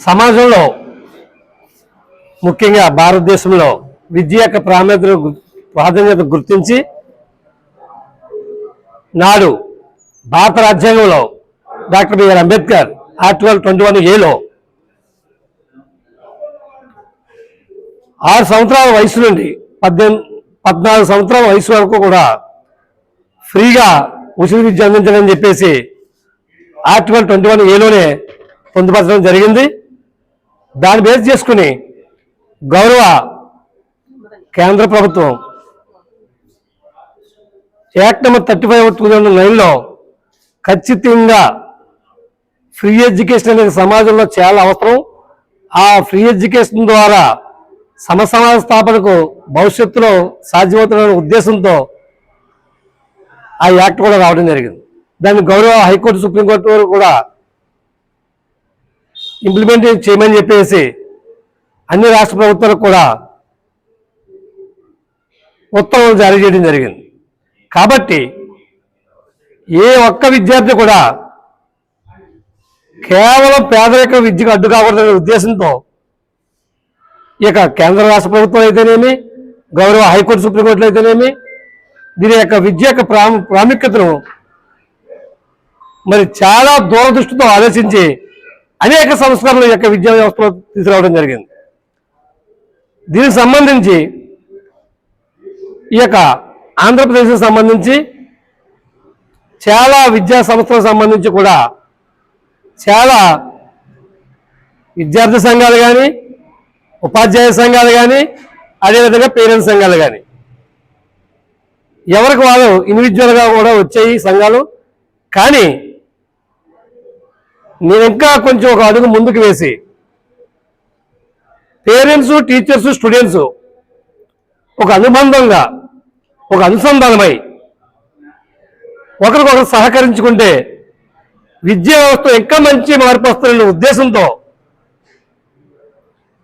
సమాజంలో ముఖ్యంగా భారతదేశంలో విద్య యొక్క ప్రాముఖ్యత గు- ప్రాధాన్యత గుర్తించి నాడు భారత రాజ్యాంగంలో doctor BR Ambedkar article twenty one ఏలో ఆరు సంవత్సరాల వయసు నుండి పద్దెనిమిది పద్నాలుగు సంవత్సరాల వయసు వరకు కూడా ఫ్రీగా ఉచిత విద్య అందించాలని చెప్పేసి ఆర్టికల్ ట్వంటీ వన్ ఏలోనే పొందుపరచడం జరిగింది. దాన్ని బేస్ చేసుకుని గౌరవ కేంద్ర ప్రభుత్వం act number thirty five two thousand నైన్లో ఖచ్చితంగా ఫ్రీ ఎడ్యుకేషన్ అనేది సమాజంలో చాలా అవసరం. ఆ ఫ్రీ ఎడ్యుకేషన్ ద్వారా సమసమాజ స్థాపనకు భవిష్యత్తులో సాధ్యమవుతున్న ఉద్దేశంతో ఆ యాక్ట్ కూడా రావడం జరిగింది. దాన్ని గౌరవ హైకోర్టు సుప్రీంకోర్టు వారు కూడా ఇంప్లిమెంట్ చేయమని చెప్పేసి అన్ని రాష్ట్ర ప్రభుత్వాలకు కూడా ఉత్తర్వులు జారీ చేయడం జరిగింది. కాబట్టి ఏ ఒక్క విద్యార్థి కూడా కేవలం పేదరిక విద్యకు అడ్డు కాకూడదనే ఉద్దేశంతో ఇక కేంద్ర రాష్ట్ర ప్రభుత్వం అయితేనేమి గౌరవ హైకోర్టు సుప్రీంకోర్టులు అయితేనేమి దీని యొక్క విద్య యొక్క ప్రాముఖ్యతను మరి చాలా దూరదృష్టితో ఆలోచించి అనేక సంస్కరణలు ఈ యొక్క విద్యా వ్యవస్థలో తీసుకురావడం జరిగింది. దీనికి సంబంధించి ఈ యొక్క ఆంధ్రప్రదేశ్కి సంబంధించి చాలా విద్యా సంస్థలకు సంబంధించి కూడా చాలా విద్యార్థి సంఘాలు కానీ ఉపాధ్యాయ సంఘాలు కానీ అదేవిధంగా పేరెంట్స్ సంఘాలు కానీ. ఎవరికి వాళ్ళు ఇండివిజువల్గా కూడా వచ్చాయి ఈ సంఘాలు కానీ నేను ఇంకా కొంచెం ఒక అడుగు ముందుకు వేసి పేరెంట్స్ టీచర్స్ స్టూడెంట్స్ ఒక అనుబంధంగా ఒక అనుసంధానమై ఒకరికొకరు సహకరించుకుంటే విద్యా వ్యవస్థ ఇంకా మంచి మార్పు వస్తుందనే ఉద్దేశంతో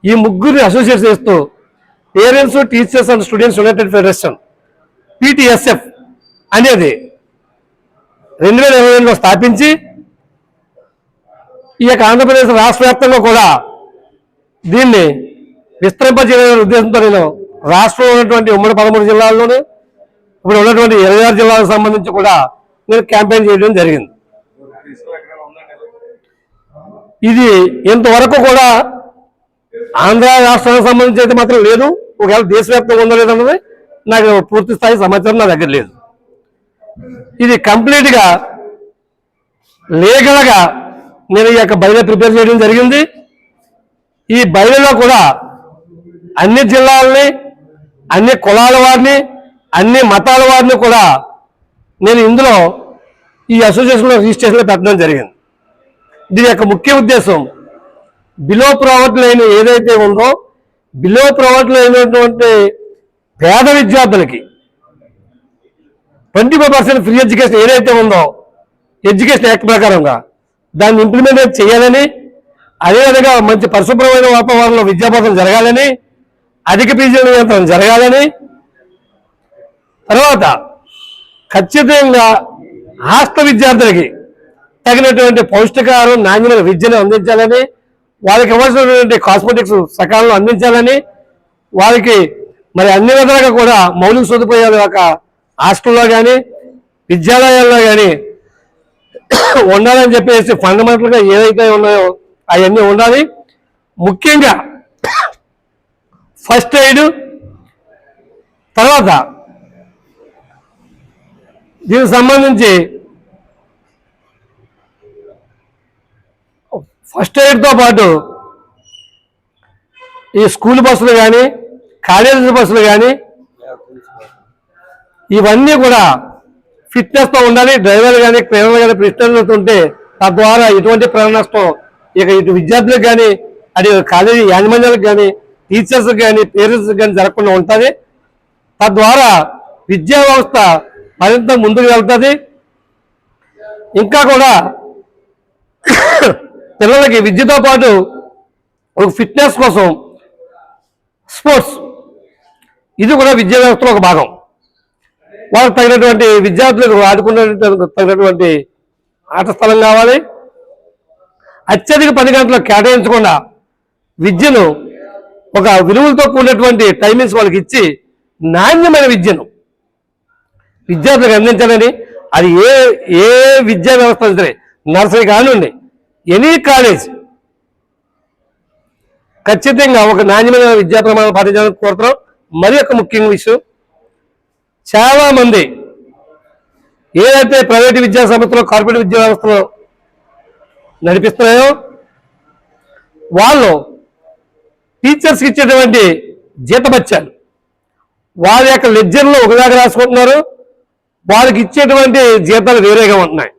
ఈ ముగ్గురిని అసోసియేట్ చేస్తూ parents teachers and students united federation PTSF అనేది రెండు వేల ఇరవై స్థాపించి ఈ యొక్క ఆంధ్రప్రదేశ్ రాష్ట్ర వ్యాప్తంగా కూడా దీన్ని విస్తరింపజేయాలనే ఉద్దేశంతో నేను రాష్ట్రంలో ఉన్నటువంటి ఉమ్మడి పదమూడు జిల్లాల్లోనే ఇప్పుడు ఉన్నటువంటి ఇరవై ఆరు జిల్లాలకు సంబంధించి కూడా నేను క్యాంపెయిన్ చేయడం జరిగింది. ఇది ఇంతవరకు కూడా ఆంధ్ర రాష్ట్రానికి సంబంధించి అయితే మాత్రం లేదు. ఒకవేళ దేశవ్యాప్తంగా ఉందో లేదన్నది నాకు పూర్తి స్థాయి సమాచారం నా దగ్గర లేదు. ఇది కంప్లీట్గా లీగల్గా నేను ఈ యొక్క బయలు ప్రిపేర్ చేయడం జరిగింది. ఈ బయలులో కూడా అన్ని జిల్లాలని అన్ని కులాల వారిని అన్ని మతాల వారిని కూడా నేను ఇందులో ఈ అసోసియేషన్లో రిజిస్ట్రేషన్లో పెట్టడం జరిగింది. దీని యొక్క ముఖ్య ఉద్దేశం. బిలో ప్రావర్టీ లైన్ ఏదైతే ఉందో బిలో ప్రావర్టీ లైన్ అయినటువంటి పేద విద్యార్థులకి twenty five percent free education ఏదైతే ఉందో ఎడ్యుకేషన్ యాక్ట్ ప్రకారంగా దాన్ని ఇంప్లిమెంట్ చేయాలని అదేవిధంగా మంచి పరిశుభ్రమైన వాతావరణంలో విద్యాబోధన జరగాలని అధిక పీజీ నియంత్రణ జరగాలని. తర్వాత ఖచ్చితంగా హాస్టల్ విద్యార్థులకి తగినటువంటి పౌష్టికాహారం నాణ్యమైన విద్యను అందించాలని వాళ్ళకి ఇవ్వాల్సినటువంటి కాస్మెటిక్స్ సకాలంలో అందించాలని వారికి మరి అన్ని విధాలుగా కూడా మౌలిక సదుపాయాలు ఒక హాస్టల్లో కానీ విద్యాలయాల్లో కానీ ఉండాలని చెప్పేసి ఫండమెంటల్గా ఏదైతే ఉన్నాయో అవన్నీ ఉండాలి. ముఖ్యంగా ఫస్ట్ ఎయిడ్ తర్వాత దీనికి సంబంధించి ఫస్ట్ ఎయిడ్తో పాటు ఈ స్కూల్ బస్సులు కానీ కాలేజీ బస్సులు కానీ ఇవన్నీ కూడా ఫిట్నెస్తో ఉండాలి డ్రైవర్ కానీ ట్రైనర్ కానీ ఫిట్నెస్ ఉంటే తద్వారా ఎటువంటి ప్రేరణ నష్టం ఇక ఇటు విద్యార్థులకు కానీ అది కాలేజీ యాజమాన్యాలకు కానీ టీచర్స్ కానీ పేరెంట్స్ కానీ జరగకుండా ఉంటుంది. తద్వారా విద్యా వ్యవస్థ మరింత ముందుకు వెళ్తుంది. ఇంకా కూడా పిల్లలకి విద్యతో పాటు ఒక ఫిట్నెస్ కోసం స్పోర్ట్స్ ఇది కూడా విద్యా వ్యవస్థలో ఒక భాగం. వాళ్ళకి తగినటువంటి విద్యార్థులకు ఆడుకునే తగినటువంటి ఆట స్థలం కావాలి. అత్యధిక పది గంటలు కేటాయించకుండా విద్యను ఒక విలువలతో కూడినటువంటి టైమింగ్స్ వాళ్ళకి ఇచ్చి నాణ్యమైన విద్యను విద్యార్థులకు అందించాలని అది ఏ ఏ విద్యా వ్యవస్థ సరే నర్సరీ కానివ్వండి ఎనీ కాలేజ్ ఖచ్చితంగా ఒక నాణ్యమైన విద్యా ప్రమాణాలు పాటించాలని కోరుతున్నాం. మరి ఒక ముఖ్యమైన విషయం చాలామంది ఏదైతే ప్రైవేట్ విద్యా సంస్థలు కార్పొరేట్ విద్యా వ్యవస్థలు నడిపిస్తున్నాయో వాళ్ళు టీచర్స్కి ఇచ్చేటువంటి జీతబత్యాలు వాళ్ళ యొక్క లెడ్జర్లో ఒకదాకా రాసుకుంటున్నారు. వాళ్ళకి ఇచ్చేటువంటి జీతాలు వేరేగా ఉంటున్నాయి.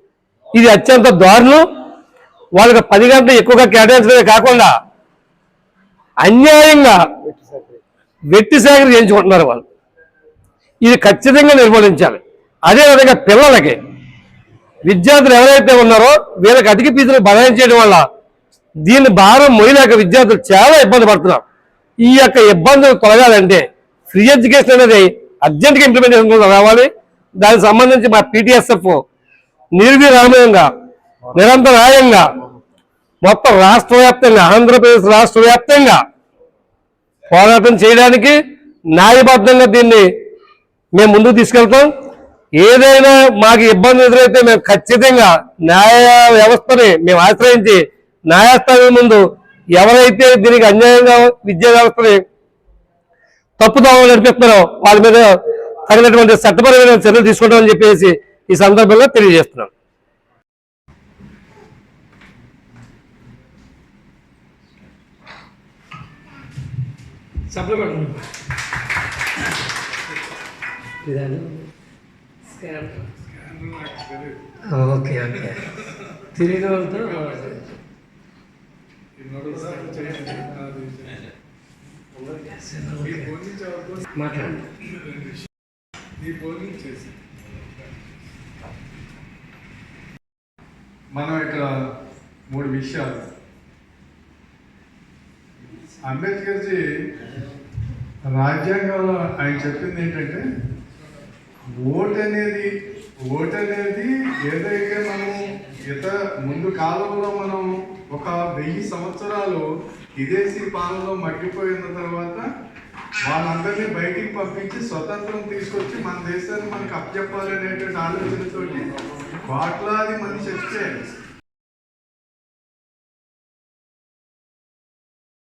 ఇది అత్యంత దారుణం. వాళ్ళకి పది గంటలు ఎక్కువగా కేటాయించడమే కాకుండా అన్యాయంగా వెట్టి సేకరణ చేయించుకుంటున్నారు వాళ్ళు. ఇది ఖచ్చితంగా నిర్మూలించాలి. అదేవిధంగా పిల్లలకి విద్యార్థులు ఎవరైతే ఉన్నారో వీళ్ళకి అధిక ఫీజులు చేయడం వల్ల దీని భారం మొయ్యలేక విద్యార్థులు చాలా ఇబ్బంది పడుతున్నారు. ఈ యొక్క ఇబ్బందులు తొలగాలంటే ఫ్రీ ఎడ్యుకేషన్ అనేది అర్జెంట్గా ఇంప్లిమెంటేషన్ రావాలి. దానికి సంబంధించి మా పీటీఎస్ఎఫ్ నిర్విరామయంగా నిరంతరాయంగా మొత్తం రాష్ట్ర వ్యాప్తంగా ఆంధ్రప్రదేశ్ రాష్ట్ర వ్యాప్తంగా పోరాటం చేయడానికి న్యాయబద్ధంగా దీన్ని మేము ముందుకు తీసుకెళ్తాం. ఏదైనా మాకు ఇబ్బంది ఎదురైతే మేము ఖచ్చితంగా న్యాయ వ్యవస్థని మేము ఆశ్రయించి న్యాయస్థానం ముందు ఎవరైతే దీనికి అన్యాయంగా విద్యా వ్యవస్థని తప్పుదోవ నడిపిస్తున్నారో వాళ్ళ మీద తగినటువంటి చట్టపరమైన చర్యలు తీసుకుంటామని చెప్పేసి ఈ సందర్భంగా తెలియజేస్తున్నాం. సప్లిమెంట్ ఇదాను? Okay okay. తిరిగిన వాళ్ళతో మాట్లాడండి మనం ఇక్కడ మూడు విషయాలు. అంబేద్కర్జీ రాజ్యాంగంలో ఆయన చెప్పింది ఏంటంటే ఓట్ అనేది ఓట్ అనేది ఏదైతే మనం ఇత ముందు కాలంలో మనం ఒక వెయ్యి సంవత్సరాలు విదేశీ పాలనలో మగ్గిపోయిన తర్వాత వాళ్ళందరినీ బయటికి పంపించి స్వతంత్రం తీసుకొచ్చి మన దేశాన్ని మనకి అప్పచెప్పాలనేటువంటి ఆలోచనతోటి కోట్లాది మంది చచ్చిపోయారు.